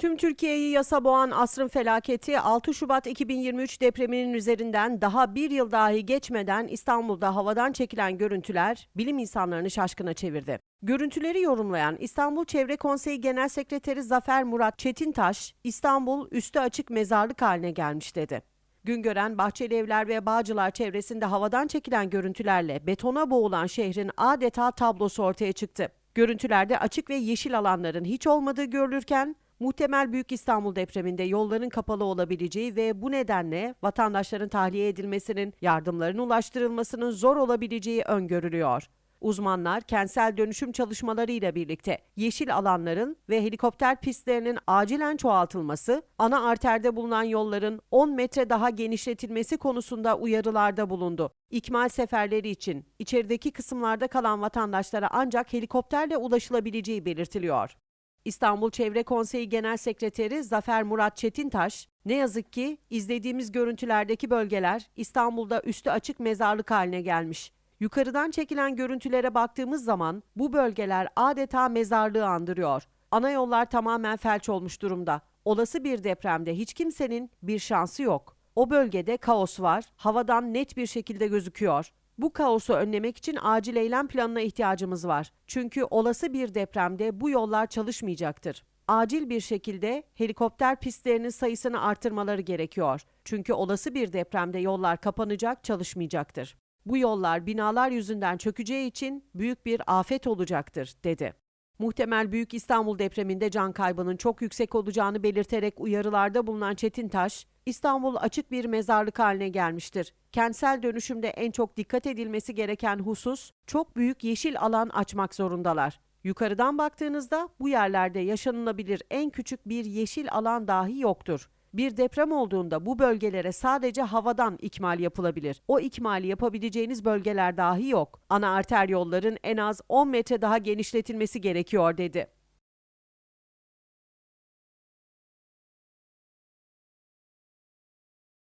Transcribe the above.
Tüm Türkiye'yi yasa boğan asrın felaketi 6 Şubat 2023 depreminin üzerinden daha bir yıl dahi geçmeden İstanbul'da havadan çekilen görüntüler bilim insanlarını şaşkına çevirdi. Görüntüleri yorumlayan İstanbul Çevre Konseyi Genel Sekreteri Zafer Murat Çetintaş, İstanbul üstü açık mezarlık haline gelmiş dedi. Güngören, Bahçeli Evler ve Bağcılar çevresinde havadan çekilen görüntülerle betona boğulan şehrin adeta tablosu ortaya çıktı. Görüntülerde açık ve yeşil alanların hiç olmadığı görülürken, muhtemel Büyük İstanbul depreminde yolların kapalı olabileceği ve bu nedenle vatandaşların tahliye edilmesinin, yardımların ulaştırılmasının zor olabileceği öngörülüyor. Uzmanlar kentsel dönüşüm çalışmalarıyla birlikte yeşil alanların ve helikopter pistlerinin acilen çoğaltılması, ana arterde bulunan yolların 10 metre daha genişletilmesi konusunda uyarılarda bulundu. İkmal seferleri için içerideki kısımlarda kalan vatandaşlara ancak helikopterle ulaşılabileceği belirtiliyor. İstanbul Çevre Konseyi Genel Sekreteri Zafer Murat Çetintaş, ne yazık ki izlediğimiz görüntülerdeki bölgeler İstanbul'da üstü açık mezarlık haline gelmiş. Yukarıdan çekilen görüntülere baktığımız zaman bu bölgeler adeta mezarlığı andırıyor. Ana yollar tamamen felç olmuş durumda. Olası bir depremde hiç kimsenin bir şansı yok. O bölgede kaos var, havadan net bir şekilde gözüküyor. Bu kaosu önlemek için acil eylem planına ihtiyacımız var. Çünkü olası bir depremde bu yollar çalışmayacaktır. Acil bir şekilde helikopter pistlerinin sayısını artırmaları gerekiyor. Çünkü olası bir depremde yollar kapanacak, çalışmayacaktır. Bu yollar binalar yüzünden çökeceği için büyük bir afet olacaktır, dedi. Muhtemel Büyük İstanbul depreminde can kaybının çok yüksek olacağını belirterek uyarılarda bulunan Çetintaş, İstanbul açık bir mezarlık haline gelmiştir. Kentsel dönüşümde en çok dikkat edilmesi gereken husus, çok büyük yeşil alan açmak zorundalar. Yukarıdan baktığınızda bu yerlerde yaşanılabilir en küçük bir yeşil alan dahi yoktur. Bir deprem olduğunda bu bölgelere sadece havadan ikmal yapılabilir. O ikmali yapabileceğiniz bölgeler dahi yok. Ana arter yolların en az 10 metre daha genişletilmesi gerekiyor dedi.